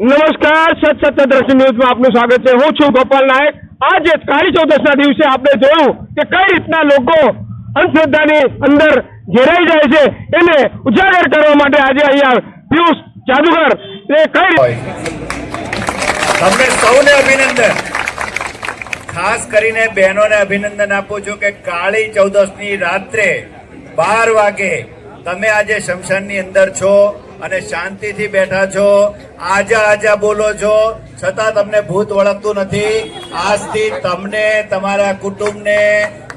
નમસ્કાર, સત સત્ય દ્રશ્ય ન્યૂઝમાં આપનું સ્વાગત છે. હું છું ગોપાલ નાયક. આજે કાળી ચૌદશના દિવસે આપણે જોયું કે કઈ રીતના લોકો અંધશ્રદ્ધાની અંદર ઘેરાઈ જાય છે. એને ઉજાગર કરવા માટે આજે અહીંયા પિયુષ જાદુગર એ કઈ તમને સૌને અભિનંદન. ખાસ કરીને બહેનોને અભિનંદન આપું છું કે કાળી ચૌદશની રાત્રે બાર વાગે તમે આજે શમશાનની અંદર છો. અને શાંતિથી બેઠા છો. આજા આજા બોલો છો. છતાં તમને ભૂત વળગતું નથી. આજથી તમને, તમારા કુટુંબને,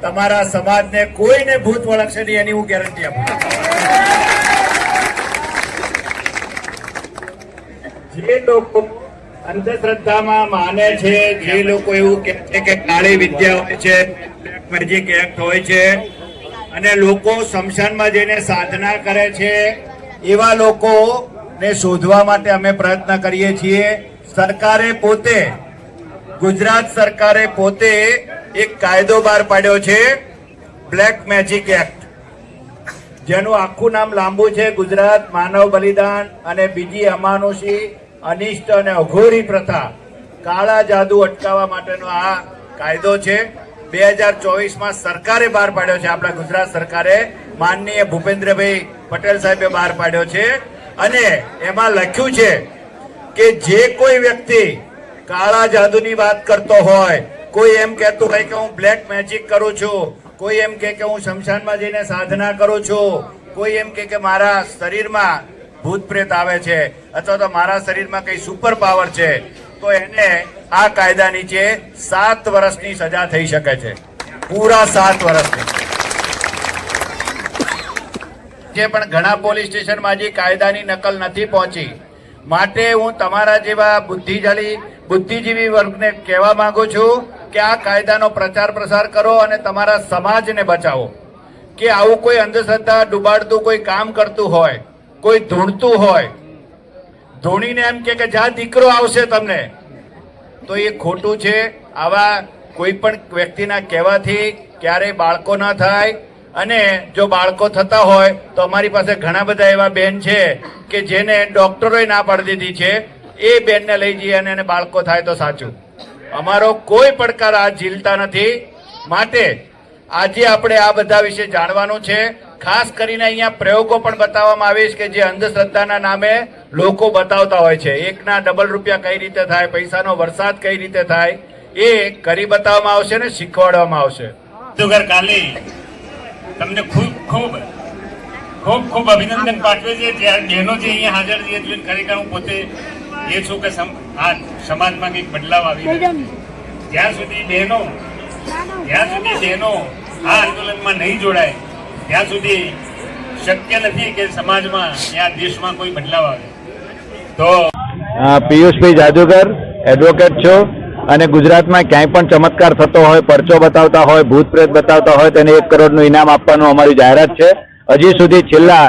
તમારા સમાજને કોઈને ભૂત વળગશે નહીં એની હું ગેરંટી આપું જે લોકો અંધશ્રદ્ધામાં માને છે, જે લોકો એવું કહે છે કે કાળી વિદ્યા હોય છે મેજિક એક્ટ હોય છે, અને લોકો શમશાનમાં જઈને સાધના કરે છે એવા લોકોને શોધવા માટે અમે પ્રયત્ન કરીએ છીએ. સરકારે પોતે, ગુજરાત સરકારે પોતે એક કાયદો બહાર પાડ્યો છે બ્લેક મેજિક એક્ટ જેનું આખું નામ લાંબુ છે, ગુજરાત માનવ બલિદાન અને બીજી અમાનુષી, અનિષ્ટ અને અઘોરી પ્રથા. કાળા જાદુ અટકાવવા માટેનો આ કાયદો છે. બે હજાર ચોવીસમાં સરકારે બહાર પાડ્યો છે. આપણા ગુજરાત સરકારે માનનીય ભૂપેન્દ્રભાઈ પટેલ સાહેબે બહાર પાડ્યો છે. અને એમાં લખ્યું છે કે જે કોઈ વ્યક્તિ કાળા જાદુની વાત કરતો હોય, કોઈ એમ કહેતું હોય કે હું બ્લેક મેજિક કરું છું, કોઈ એમ કે હું શમશાનમાં જઈને સાધના કરું છું, કોઈ એમ કે મારા શરીરમાં ભૂત પ્રેત આવે છે, અથવા તો મારા શરીરમાં કઈ સુપર પાવર છે, તો એને આ કાયદા નીચે સાત વર્ષની સજા થઈ શકે છે. પૂરા સાત વર્ષની. જે પણ ઘણા પોલીસ સ્ટેશનમાં હજી કાયદાની નકલ નથી પહોંચી. માટે હું તમારા જેવા બુદ્ધિશાળી બુદ્ધિજીવી વર્ગને કહેવા માંગુ છું કે આ કાયદાનો પ્રચાર પ્રસાર કરો અને તમારા સમાજને બચાવો. કે આવું કોઈ અંધશ્રદ્ધા, ડુબાડતું કોઈ કામ કરતું હોય, કોઈ ધૂણતું હોય. ધૂણીને એમ કે કે જા દીકરો આવશે તમને. તો એ ખોટું છે. આવા કોઈ પણ વ્યક્તિના કહેવાથી ક્યારેય બાળકો ના થાય. અને જો બાળકો થતા હોય, તો અમારી પાસે ઘણા બધા એવા બેન છે કે જેને ડોક્ટરોએ ના પાડી દીધી છે. એ બેનને લઈ જઈએ અને એને બાળકો થાય તો સાચું. અમારો કોઈ પડકાર આ ઝીલતા નથી. માટે આજે આપણે આ બધા વિશે જાણવાનું છે. ખાસ કરીને અહીંયા પ્રયોગો પણ બતાવવામાં આવીશ કે જે અંધશ્રદ્ધાના નામે લોકો બતાવતા હોય છે. એકના ડબલ રૂપિયા કઈ રીતે થાય, પૈસાનો વરસાદ કઈ રીતે થાય, એ કરી બતાવવામાં આવશે ને શીખવાડવામાં આવશે. કાલી તમને ખૂબ ખૂબ ખૂબ ખૂબ અભિનંદન પાઠવે છે. જ્યારે બહેનો જે અહીંયા હાજર છે, એટલે ખરેખર હું પોતે એ છું કે આ સમાજમાં કંઈક બદલાવ આવી જ્યાં સુધી બહેનો, જ્યાં સુધી બહેનો આ આંદોલનમાં નહીં જોડાય, ત્યાં સુધી શક્ય નથી કે સમાજમાં યા દેશમાં કોઈ બદલાવ આવે. તો પિયુષભાઈ જાદુગર એડવોકેટ છું. અને ગુજરાતમાં ક્યાંય પણ ચમત્કાર થતો હોય પરચો બતાવતા હોય ભૂત પ્રેત બતાવતા હોય તેને એક કરોડનું ઇનામ આપવાનું અમારી જાહેરાત છે. હજી સુધી છેલ્લા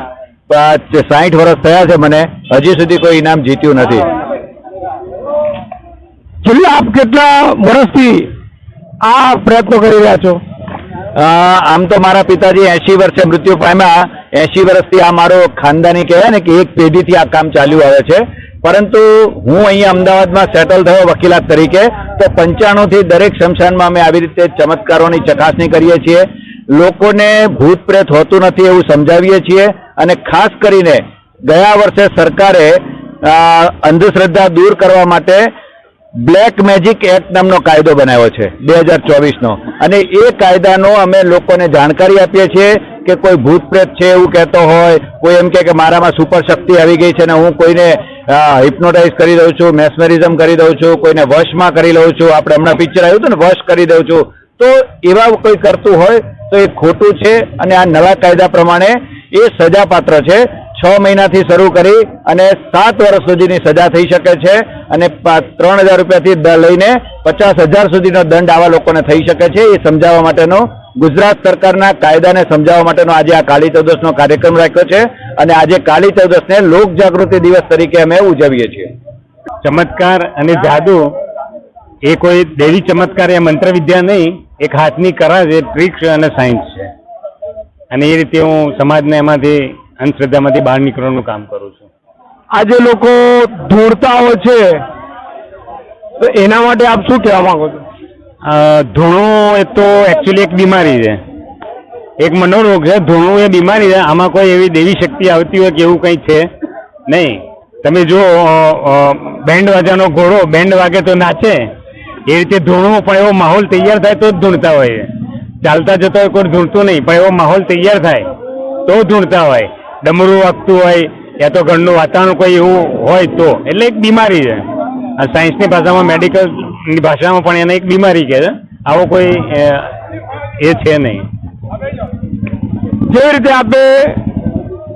સાઠ વર્ષ થયા છે મને હજી સુધી કોઈ ઇનામ જીત્યું નથી. છેલ્લા આપ કેટલા વર્ષથી આ પ્રયત્નો કરી રહ્યા છો? આમ તો મારા પિતાજી એસી વર્ષે મૃત્યુ પામ્યા. એસી વર્ષથી આ મારો ખાનદાની કહેવાય ને કે એક પેઢીથી આ કામ ચાલ્યું આવે છે. પરંતુ હું અહીંયા અમદાવાદમાં સેટલ થયો વકીલાત તરીકે, તો પંચાણુંથી દરેક શમશાનમાં અમે આવી રીતે ચમત્કારોની ચકાસણી કરીએ છીએ. લોકોને ભૂત પ્રેત હોતું નથી એવું સમજાવીએ છીએ અને ખાસ કરીને ગયા વર્ષે સરકારે અંધશ્રદ્ધા દૂર કરવા માટે બ્લેક મેજિક એક્ટ નામનો કાયદો બનાવ્યો છે, બે હજાર ચોવીસનો. અને એ કાયદાનો અમે લોકોને જાણકારી આપીએ છીએ કે કોઈ ભૂત પ્રેત છે એવું કહેતો હોય, કોઈ એમ કે મારામાં સુપર શક્તિ આવી ગઈ છે ને હું કોઈને હિપ્નોટાઇઝ કરી દઉં છું મેસમેરિઝમ કરી દઉં છું, કોઈને વશમાં કરી લઉં છું. આપણે હમણાં પિક્ચર આવ્યું હતું ને, વશ કરી દઉં છું. તો એવા કોઈ કરતું હોય તો એ ખોટું છે અને આ નવા કાયદા પ્રમાણે એ સજાપાત્ર છે. છ મહિનાથી શરૂ કરી અને સાત વર્ષ સુધીની સજા થઈ શકે છે અને ત્રણ હજાર રૂપિયાથી લઈને પચાસ હજાર સુધીનો દંડ આવા લોકોને થઈ શકે છે. એ સમજાવવા માટેનો ગુજરાત સરકારના કાયદાને સમજાવવા માટેનો આજે આ કાળી ચૌદશનો કાર્યક્રમ રાખ્યો છે અને આજે કાળી ચૌદશને લોક જાગૃતિ દિવસ તરીકે અમે ઉજવીએ છીએ. ચમત્કાર અને જાદુ એ કોઈ દેવી ચમત્કાર એ મંત્ર વિદ્યા નહીં એક હાથની કરા છે ટ્રિક્સ અને સાયન્સ છે. અને એ રીતે હું સમાજને એમાંથી અંધશ્રદ્ધામાંથી બહાર નીકળવાનું કામ કરું છું. આજે લોકો દોડતા હોય છે તો એના માટે આપ શું કહેવા માંગો છો? ધૂણું એ તો એકચ્યુઅલી એક બીમારી છે. એક મનોરોગ છે, ધૂણું એ બીમારી છે. આમાં કોઈ એવી દેવી શક્તિ આવતી હોય કે એવું કંઈ છે નહીં. તમે જો બેન્ડ વાજાનો ઘોડો, બેન્ડ વાગે તો નાચે. એ રીતે ધૂણું, પણ એવો માહોલ તૈયાર થાય તો જ ધૂણતા હોય ચાલતા જતા હોય કોઈ ધૂણતું નહીં, પણ એવો માહોલ તૈયાર થાય તો ધૂણતા હોય. ડમરું વાગતું હોય, યા તો ઘરનું વાતાવરણ કોઈ એવું હોય તો. એટલે એક બીમારી છે. આ સાયન્સની ભાષામાં મેડિકલની ભાષામાં પણ એને એક બીમારી કહે છે. આવો કોઈ એ છે નહીં. જે રીતે આપણે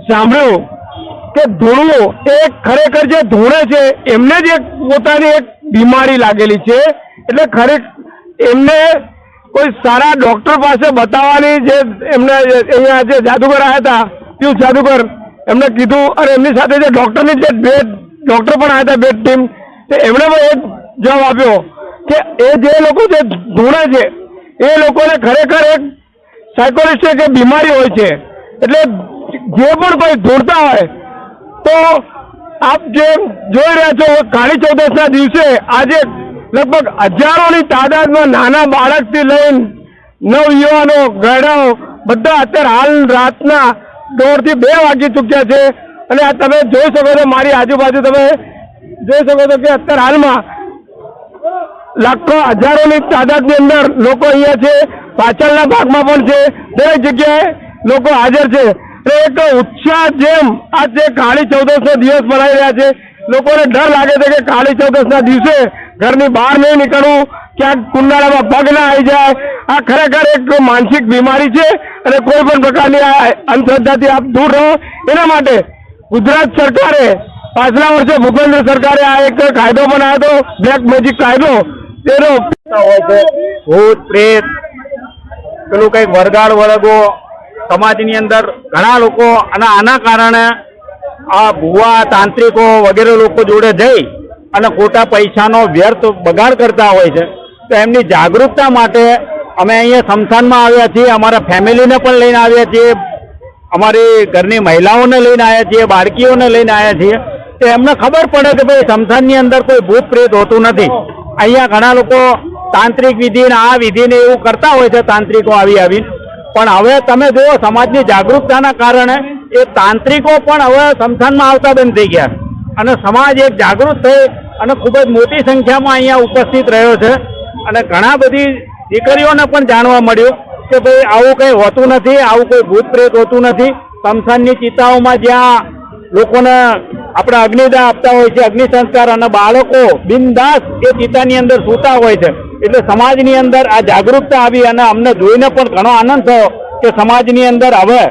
સાંભળ્યું કે ધૂળવો એ ખરેખર જે ધૂણે છે, એમને જ એક પોતાની એક બીમારી લાગેલી છે. એટલે ખરેખર એમને કોઈ સારા ડોક્ટર પાસે બતાવવાની જે એમને અહીંયા જે જાદુગર આવ્યા હતા પિયુષ જાદુગર, એમને કીધું અને એમની સાથે જે ડોક્ટરની જે બે ડોક્ટર પણ આવ્યા હતા, બે ટીમ, તો એમણે પણ એક જવાબ આપ્યો. કે એ જે લોકો જે ધૂણે છે, એ લોકોને ખરેખર એક સાયકોલિસ્ટ કે બીમારી હોય છે, એટલે જે પણ કોઈ ધૂળતા હોય, તો આપ જે જોઈ રહ્યા છો, કાળી ચૌદસના દિવસે આજે લગભગ હજારોની તાદાદમાં નાના બાળકથી લઈને નવયુવાનો ગરડાઓ, બધા અત્યારે હાલ રાતના દોઢથી બે વાગી ચૂક્યા છે. અને આ તમે જોઈ શકો છો, મારી આજુબાજુ તમે જોઈ શકો છો કે અત્યારે હાલમાં લાખો હજારોની તાદાદની અંદર લોકો અહીંયા છે, પાછળના ભાગમાં પણ છે, દરેક જગ્યાએ લોકો હાજર છે. એક ઉત્સાહ જેમ આ જે કાળી ચૌદસનો દિવસ મનાવી રહ્યા છે, લોકોને ડર લાગે છે કે કાળી ચૌદસના દિવસે ઘરની બહાર નહીં નીકળવું, ક્યાંક કુંડાળામાં પગ ના આવી જાય. આ ખરેખર એક માનસિક બીમારી છે અને કોઈ પણ પ્રકારની આ અંધશ્રદ્ધાથી આપ દૂર રહો. એના માટે ગુજરાત સરકારે, પાછલા વર્ષે ભૂપેન્દ્ર સરકારે આ એક કાયદો બનાવ્યો હતો બ્લેક મેજિક કાયદો. તેનો હોય છે. ભૂત, પ્રેત, પેલું કંઈક વરગાડ વર્ગો સમાજની અંદર ઘણા લોકો અને આના કારણે આ ભુવા, તાંત્રિકો વગેરે લોકો જોડે જઈ અને ખોટા પૈસાનો વ્યર્થ બગાડ કરતા હોય છે. તો એમની જાગૃતતા માટે અમે અહીંયા સ્મશાનમાં આવ્યા છીએ, અમારા ફેમિલીને પણ લઈને આવ્યા છીએ, અમારી ઘરની મહિલાઓને લઈને આવ્યા છીએ, બાળકીઓને લઈને આવ્યા છીએ. તો એમને ખબર પડે કે ભાઈ સ્મશાનની અંદર કોઈ ભૂત, પ્રેત હોતું નથી. અહીંયા ઘણા લોકો તાંત્રિક વિધિ ને આ વિધિ ને એવું કરતા હોય છે, તાંત્રિકો આવી આવીને. પણ હવે તમે જુઓ, સમાજની જાગૃતતાના કારણે એ તાંત્રિકો પણ હવે સ્મશાનમાં આવતા બંધ થઈ ગયા. અને સમાજ એક જાગૃત થઈ અને ખૂબ જ મોટી સંખ્યામાં અહીંયા ઉપસ્થિત રહ્યો છે. અને ઘણા બધી દીકરીઓને પણ જાણવા મળ્યું કે ભાઈ, આવું કંઈ હોતું નથી, આવું કોઈ ભૂત પ્રેત હોતું નથી. સ્મશાનની ચિતાઓમાં જ્યાં લોકોને આપણે અગ્નિદાહ આપતા હોય છે, અગ્નિ સંસ્કાર અને બાળકો બિનદાસ એ ચિતાની અંદર સૂતા હોય છે. એટલે સમાજની અંદર આ જાગૃતતા આવી અને અમને જોઈને પણ ઘણો આનંદ થયો કે સમાજની અંદર હવે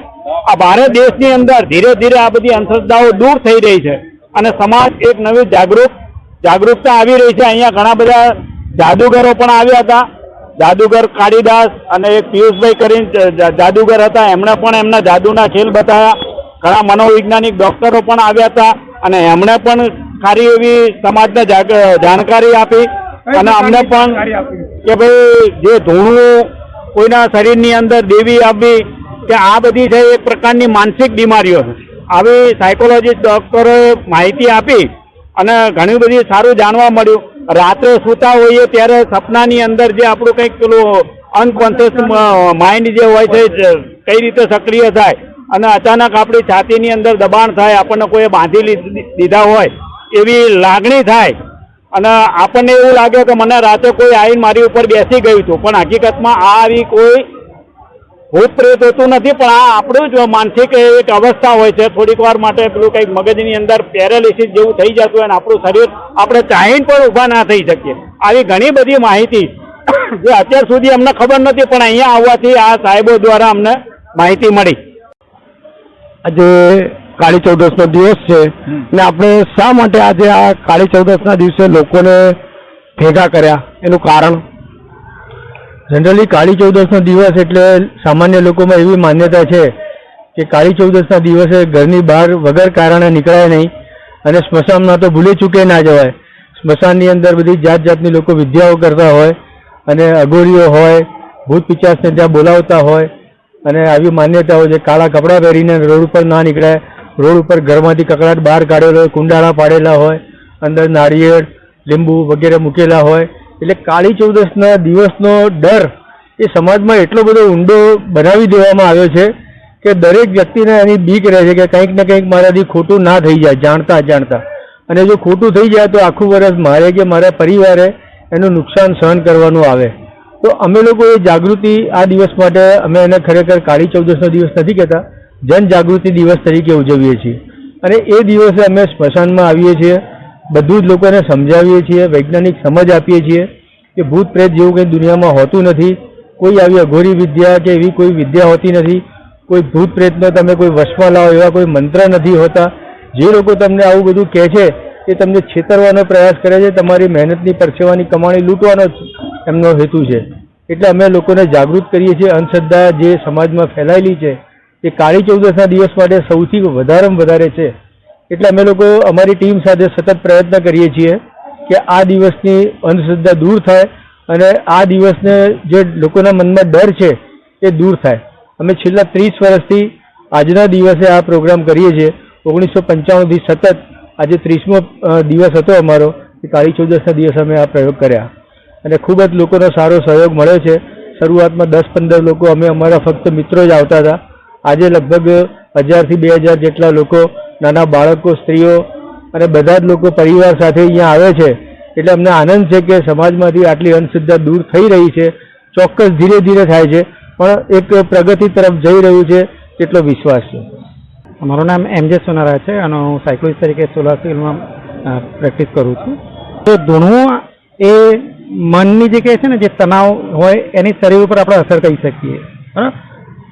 આ ભારત દેશની અંદર ધીરે ધીરે આ બધી અંધશ્રદ્ધાઓ દૂર થઈ રહી છે. અને સમાજ એક નવી જાગૃત, જાગૃતતા આવી રહી છે. અહીંયા ઘણા બધા જાદુગરો પણ આવ્યા હતા. જાદુગર કાળીદાસ અને એક પિયુષભાઈ કરીને જાદુગર હતા. એમણે પણ એમના જાદુના ખેલ બતાવ્યા. ઘણા મનોવૈજ્ઞાનિક ડોક્ટરો પણ આવ્યા હતા. અને એમણે પણ સારી એવી સમાજને જાણકારી આપી અને અમને પણ કે ભાઈ જે ધૂણું કોઈના શરીરની અંદર દેવી આવવી કે આ બધી છે એક પ્રકારની માનસિક બીમારીઓ છે. આવી સાયકોલોજી ડોક્ટરોએ માહિતી આપી અને ઘણી બધી સારું જાણવા મળ્યું. રાત્રે સૂતા હોઈએ ત્યારે સપનાની અંદર જે આપણું કંઈક પેલું અનકોન્શિયસ માઇન્ડ જે હોય છે કઈ રીતે સક્રિય થાય અને અચાનક આપણી છાતીની અંદર દબાણ થાય, આપણને કોઈ બાંધી દીધા હોય, એવી લાગણી થાય. અને આપણને એવું લાગે કે મને રાતે કોઈ આવીને મારી ઉપર બેસી ગયું હતું. પણ હકીકતમાં આ આવી કોઈ ભૂત પ્રેત હોતું નથી, પણ આ આપણું જ માનસિક એક અવસ્થા હોય છે. થોડીક વાર માટે પેલું કંઈક મગજની અંદર પેરાલિસિસ જેવું થઈ જતું હોય અને આપણું શરીર આપણે ચાહીને પણ ઊભા ના થઈ શકીએ. આવી ઘણી બધી માહિતી જે અત્યાર સુધી અમને ખબર નથી, પણ અહીંયા આવવાથી આ સાહેબો દ્વારા અમને માહિતી મળી. આજે કાળી ચૌદસનો દિવસ છે. ને આપણે શા માટે આજે આ કાળી ચૌદસના દિવસે લોકોને ભેગા કર્યા? એનું કારણ? જનરલી કાળી ચૌદસનો દિવસ એટલે સામાન્ય લોકોમાં એવી માન્યતા છે કે કાળી ચૌદસના દિવસે ઘરની બહાર વગર કારણે નીકળાય નહીં અને સ્મશાનમાં તો ભૂલી ચૂકે ના જવાય. સ્મશાનની અંદર બધી જાત જાતની લોકો વિદ્યાઓ કરતા હોય અને અઘોરીઓ હોય ભૂત પિચાસને ત્યાં બોલાવતા હોય અને આવી માન્યતાઓ છે કાળા કપડાં પહેરીને રોડ ઉપર ના નીકળાય રોડ ઉપર ઘરમાંથી કકડાટ બહાર કાઢેલો હોય, કુંડાળા પાડેલા હોય, અંદર નાળિયેર, લીંબુ વગેરે મૂકેલા હોય, એટલે કાળી ચૌદસના દિવસનો ડર એ સમાજમાં એટલો બધો ઊંડો બનાવી દેવામાં આવ્યો છે કે દરેક વ્યક્તિને એની બીક રહે છે કે કંઈક ને કંઈક મારાથી ખોટું ના થઈ જાય, જાણતા જાણતા અને જો ખોટું થઈ જાય તો આખું વર્ષ મારે કે મારા પરિવારે એનું નુકસાન સહન કરવાનું આવે. તો અમે લોકો એ જાગૃતિ આ દિવસ માટે અમે એને ખરેખર કાળી ચૌદસનો દિવસ નથી કહેતા જન જાગૃતિ દિવસ તરીકે ઉજવીએ છીએ. અને એ દિવસે અમે સ્મશાનમાં આવીએ છીએ, બધું જ લોકોને સમજાવીએ છીએ, વૈજ્ઞાનિક સમજ આપીએ છીએ કે ભૂત પ્રેત જેવું કંઈ દુનિયામાં હોતું નથી, કોઈ આવી અઘોરી વિદ્યા કે એવી કોઈ વિદ્યા હોતી નથી, કોઈ ભૂત પ્રેતનો તમે કોઈ વશમાં લાવો એવા કોઈ મંત્ર નથી હોતા. જે લોકો તમને આવું બધું કહે છે, એ તમને છેતરવાનો પ્રયાસ કરે છે, તમારી મહેનતની પરસેવાની કમાણી લૂંટવાનો એમનો હેતુ છે. એટલે અમે લોકોને જાગૃત કરીએ છીએ. અંધશ્રદ્ધા જે સમાજમાં ફેલાયેલી છે, એ કાળી ચૌદસના દિવસ માટે સૌથી વધારેમાં વધારે છે. એટલે અમે લોકો અમારી ટીમ સાથે સતત પ્રયત્ન કરીએ છીએ કે આ દિવસની અંધશ્રદ્ધા દૂર થાય અને આ દિવસને જે લોકોના મનમાં ડર છે, એ દૂર થાય. અમે છેલ્લા ત્રીસ વર્ષથી આજના દિવસે આ પ્રોગ્રામ કરીએ છીએ. ઓગણીસો પંચાણુંથી સતત આજે ત્રીસમો દિવસ હતો અમારો. કે કાળી ચૌદસના દિવસે અમે આ પ્રયોગ કર્યા. અને ખૂબ જ લોકોનો સારો સહયોગ મળ્યો છે. શરૂઆતમાં દસ પંદર લોકો અમે અમારા ફક્ત મિત્રો જ આવતા હતા. આજે લગભગ હજારથી બે હજાર જેટલા લોકો, નાના બાળકો, સ્ત્રીઓ અને બધા જ લોકો પરિવાર સાથે અહીંયા આવે છે. એટલે અમને આનંદ છે કે સમાજમાંથી આટલી અંધશ્રદ્ધા દૂર થઈ રહી છે. ચોક્કસ ધીરે ધીરે થાય છે. પણ એક પ્રગતિ તરફ જઈ રહ્યું છે એટલો વિશ્વાસ છે. મારું નામ એમ જે સોનારા છે અને હું સાયકોલોજી તરીકે સોલાર સિવિલમાં પ્રેક્ટિસ કરું છું. તો ધૂણવું એ મનની જે કહે છે ને જે તણાવ હોય એની શરીર ઉપર આપણે અસર કરી શકીએ.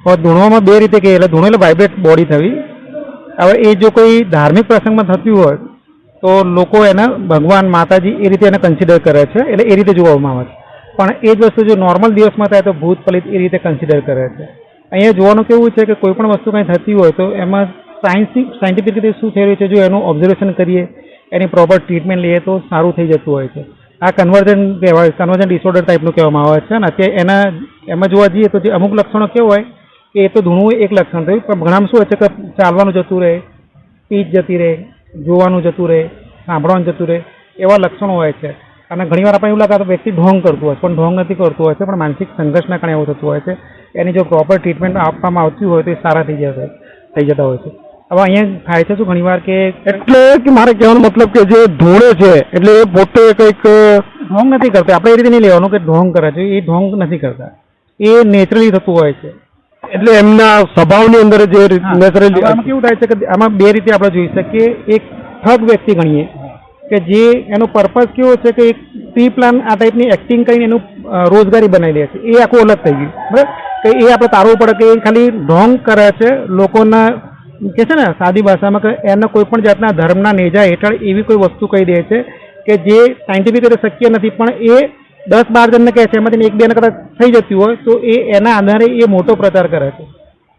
બરાબર ધૂણવામાં બે રીતે કહીએ એટલે ધૂણો એટલે વાઇબ્રેટ બોડી થવી. હવે એ જો કોઈ ધાર્મિક પ્રસંગમાં થતું હોય તો લોકો એને ભગવાન માતાજી એ રીતે એને કન્સિડર કરે છે એટલે એ રીતે જોવામાં આવે છે. પણ એ જ વસ્તુ જો નોર્મલ દિવસમાં થાય તો ભૂત પલિત એ રીતે કન્સિડર કરે છે. અહીંયા જોવાનું કેવું છે કે કોઈ પણ વસ્તુ કંઈ થતી હોય તો એમાં સાયન્સિક સાયન્ટિફિક રીતે શું થઈ રહ્યું છે જો એનું ઓબ્ઝર્વેશન કરીએ એની પ્રોપર ટ્રીટમેન્ટ લઈએ તો સારું થઈ જતું હોય છે. આ કન્વર્જન કહેવાય કન્વર્જન ડિસઓર્ડર ટાઈપનું કહેવામાં આવે છે અને અત્યારે એના, એમાં જોવા જઈએ તો જે અમુક લક્ષણો કેવું હોય, કે એ તો ધૂણું એક લક્ષણ થયું પણ ઘણામાં શું હોય છે કે ચાલવાનું જતું રહે, પીચ જતી રહે, જોવાનું જતું રહે, સાંભળવાનું જતું રહે, એવા લક્ષણો હોય છે. અને ઘણીવાર આપણે એવું લાગે વ્યક્તિ ઢોંગ કરતું હોય છે, પણ ઢોંગ નથી કરતું હોય છે, પણ માનસિક સંઘર્ષના કારણે એવું થતું હોય છે. એની જો પ્રોપર ટ્રીટમેન્ટ આપવામાં આવતી હોય તો એ સારા થઈ જશે થઈ જતા હોય છે. હવે અહીંયા થાય છે શું ઘણીવાર કે એટલે કે મારે કહેવાનો મતલબ કે જે ધૂણે છે એટલે એ પોતે કંઈક ઢોંગ નથી કરતા. આપણે એ રીતે નહીં લેવાનું કે ઢોંગ કરે છે. એ ઢોંગ નથી કરતા. એ નેચરલી થતું હોય છે. એટલે એમના સ્વભાવની અંદર જે નેચરલી આમાં કેવું થાય છે કે આમાં બે રીતે આપણે જોઈ શકીએ. એક ઠગ વ્યક્તિ ગણીએ કે જે એનો પર્પઝ કેવો છે કે એક પ્રી પ્લાન આ ટાઈપની એક્ટિંગ કરીને એનું રોજગારી બનાવી દે છે. એ આખું અલગ થઈ ગયું. બરાબર? કે એ આપણે તારવું પડે કે એ ખાલી ઢોંગ કરે છે લોકોના કે છે ને, સાદી ભાષામાં કે એના કોઈ પણ જાતના ધર્મના નેજા હેઠળ એવી કોઈ વસ્તુ કહી દે છે કે જે સાયન્ટિફિક રીતે શક્ય નથી, પણ એ દસ બાર જણને કહે છે, એમાંથી એક બેને કદાચ થઈ જતી હોય, તો એ એના આધારે એ મોટો પ્રચાર કરે છે.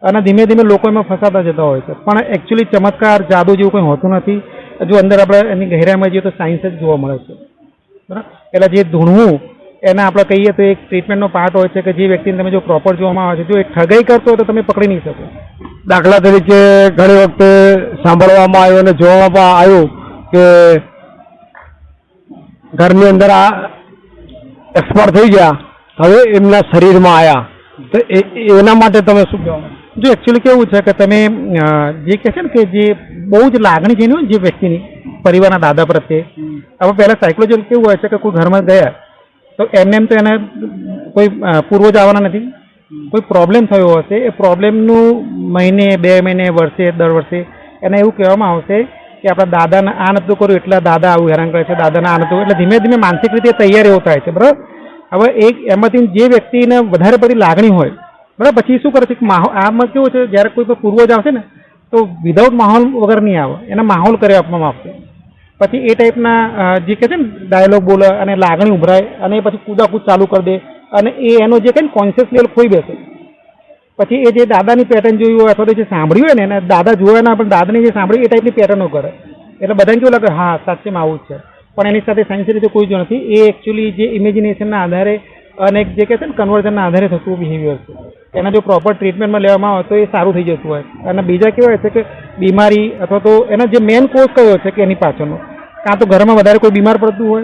અને ધીમે ધીમે લોકો એમાં ફસાતા જતા હોય છે. પણ એકચ્યુઅલી ચમત્કાર, જાદુ જેવું કંઈ હોતું નથી. જો અંદર આપણે એની ગહેરાઈમાં જઈએ તો સાયન્સ જ જોવા મળે છે. બરાબર? એટલે જે ધૂણવું, એને આપણે કહીએ તો એક ટ્રીટમેન્ટનો પાર્ટ હોય છે કે જે વ્યક્તિને તમે જો પ્રોપર જોવામાં આવે છે, જો એ ઠગાઈ કરતો હોય તો તમે પકડી નહીં શકો. દાખલા તરીકે ઘણી વખતે સાંભળવામાં આવ્યું અને જોવામાં આવ્યું કે ઘરની અંદર આ એક્સપર્ટ થઈ ગયા, હવે એમના શરીરમાં આવ્યા તો એના માટે તમે શું કહેવા જો એકચ્યુઅલી કેવું છે કે તમે જે કહે છે ને કે જે બહુ જ લાગણી હોય ને જે વ્યક્તિની, પરિવારના દાદા પ્રત્યે હવે પહેલાં સાયકોલોજી કેવું હોય છે કે કોઈ ઘરમાં ગયા, તો એમને એમ તો એને કોઈ પૂર્વજ આવવાના નથી. કોઈ પ્રોબ્લેમ થયો હશે, એ પ્રોબ્લેમનું મહિને, બે મહિને, વર્ષે, દર વર્ષે. એને એવું કહેવામાં આવશે કે આપણા દાદાને આ નતું કર્યું એટલે દાદા આવું હેરાન કરે છે, દાદાને આ નતું એટલે ધીમે ધીમે માનસિક રીતે તૈયાર એવો થાય છે, બરાબર? હવે એક એમાંથી જે વ્યક્તિને વધારે પડી લાગણી હોય, બરાબર? પછી શું કરે છે કે માહોલ આમાં કેવું છે, જ્યારે કોઈ પૂર્વજ આવશે ને, તો વિધાઉટ માહોલ વગર નહીં આવે. એને માહોલ કરી આપવામાં આવશે. પછી એ ટાઈપના જે કહે છે ને ડાયલોગ બોલે અને લાગણી ઉભરાય અને પછી કૂદાકૂદ ચાલુ કરી દે અને એ એનો જે ને કોન્શિયસ લેવલ ખોઈ બેસે. પછી એ જે દાદાની પેટર્ન જોયું હોય અથવા તો જે સાંભળ્યું હોય ને, એને દાદા જોયા ના પણ દાદાની જે સાંભળ્યું એ ટાઈપની પેટર્નો કરે. એટલે બધાને કેવું લાગે, હા, સાચેમાં આવું જ છે. પણ એની સાથે સાયન્સ રીતે કોઈ જ નથી. એ એકચ્યુઅલી જે ઇમેજિનેશનના આધારે અને જે કહે છે ને કન્વર્ઝનના આધારે થતું બિહેવિયર છે. એના જો પ્રોપર ટ્રીટમેન્ટમાં લેવામાં આવે તો એ સારું થઈ જતું હોય. અને બીજા કેવા છે કે બીમારી અથવા તો એનો જે મેઇન કોઝ કયો છે કે એની પાછળનો? કાં તો ઘરમાં વધારે કોઈ બીમાર પડતું હોય?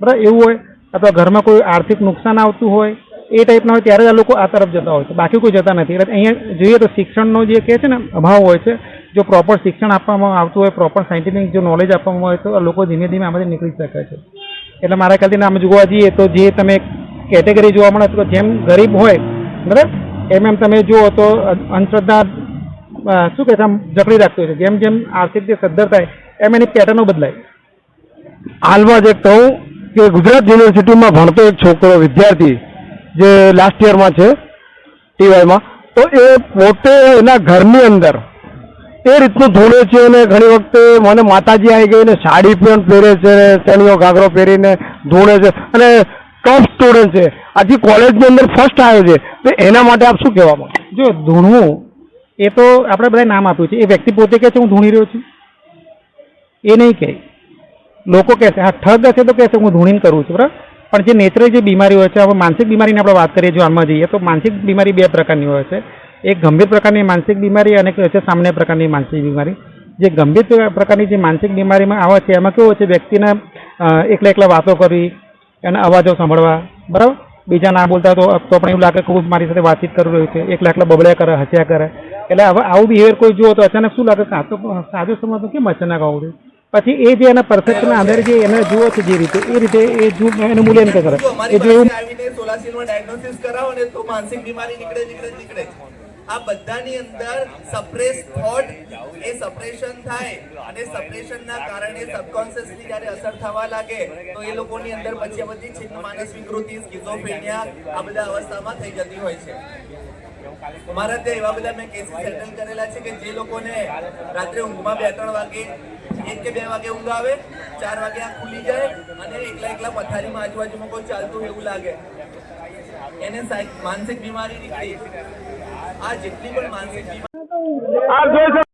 બરાબર? એવું હોય? અથવા ઘરમાં કોઈ આર્થિક નુકસાન આવતું હોય? એ ટાઈપના હોય ત્યારે જ આ લોકો આ તરફ જતા હોય છે. બાકી કોઈ જતા નથી. એટલે અહીંયા જોઈએ તો શિક્ષણનો જે કહે છે ને, અભાવ હોય છે, જો પ્રોપર શિક્ષણ આપવામાં આવતું હોય પ્રોપર સાયન્ટિફિક જો નોલેજ આપવામાં હોય તો લોકો ધીમે ધીમે આમાંથી નીકળી શકે છે. એટલે મારા ખ્યાલથી આમ જોવા જઈએ તો જે તમે કેટેગરી જોવા મળે તો જેમ ગરીબ હોય, બરાબર? એમ એમ તમે જુઓ તો અંધશ્રદ્ધા શું કહે છે, આમ જકડી રાખતી હોય છે. જેમ જેમ આર્થિક જે સદ્ધર થાય, એમ એની પેટર્નો બદલાય. હાલમાં જે કહું કે ગુજરાત યુનિવર્સિટીમાં ભણતો એક છોકરો વિદ્યાર્થી જે લાસ્ટ યરમાં છે ટીવાયમાં તો એ પોતે એના ઘરની અંદર એ રીતનું ધોળે છે અને ઘણી વખતે મને માતાજી આવી ગઈ ને સાડી પણ પહેરે છે તેણીઓ ઘાઘરો પહેરીને ધોળે છે અને ટોપ સ્ટુડન્ટ છે. આથી કોલેજની અંદર ફર્સ્ટ આવ્યો છે. તો એના માટે આપ શું કહેવા માંગો? જો ધૂણવું, એ તો આપણે બધા નામ આપ્યું છે. એ વ્યક્તિ પોતે કહે છે, હું ધૂણી રહ્યો છું. એ નહીં કહે. લોકો કહે છે, હા, ઠગ હશે તો કહેશે હું ધૂણીને કરું છું. બરાબર? પણ જે નેચરલ જે બીમારી હોય છે, હવે માનસિક બીમારીની આપણે વાત કરીએ જો હાલમાં જઈએ, તો માનસિક બીમારી બે પ્રકારની હોય છે. એક ગંભીર પ્રકારની માનસિક બીમારી અને એક હોય છે સામાન્ય પ્રકારની માનસિક બીમારી. જે ગંભીર પ્રકારની જે માનસિક બીમારીમાં આવે છે, એમાં કેવું હોય છે, વ્યક્તિને એકલા એકલા વાતો કરવી એના અવાજો સાંભળવા, બરાબર? બીજા ના બોલતા તો તો પણ એવું લાગે ખૂબ મારી સાથે વાતચીત કરી રહ્યું છે, એકલા એકલા બબડ્યા કરે, હસ્યા કરે. એટલે હવે આવું બિહેવિયર કોઈ જુઓ તો અચાનક શું લાગે સાચો સાદું સમજતું કેમ અચાનક આવું થયું પછી એ જે એના પરસેપ્શનના આધારે જે એને જુઓ છે જે રીતે એ રીતે એ જો એનું મૂલ્યાંકન કરે. એ જો એવું ડાયગ્નોસિસ કરાવો ને તો માનસિક બીમારી નીકળે નીકળે નીકળે. આ બધાની અંદર સપ્રેસ થોટ એ સપ્રેશન થાય અને સપ્રેશનના કારણે સબકોન્શિયસલી જ્યારે અસર થવા લાગે તો એ લોકોની અંદર પછી બધી છિન્ન માનસ વિકૃતિ સ્કિઝોફ્રેનિયા આ બધા અવસ્થામાં થઈ જતી હોય છે. મારા ત્યાં એવા બધા મેં કેસીસ સેટલ કરેલા છે કે જે લોકોને રાત્રે ઊંઘમાં બે ત્રણ વાગે, એક કે બે વાગે ઊંઘ આવે, ચાર વાગે આ ખુલી જાય અને એકલા એકલા પથારીમાં આજુબાજુમાં કોઈ ચાલતું એવું લાગે. એને માનસિક બીમારી નીકળી. આ જેટલી પણ માનસિક બીમારી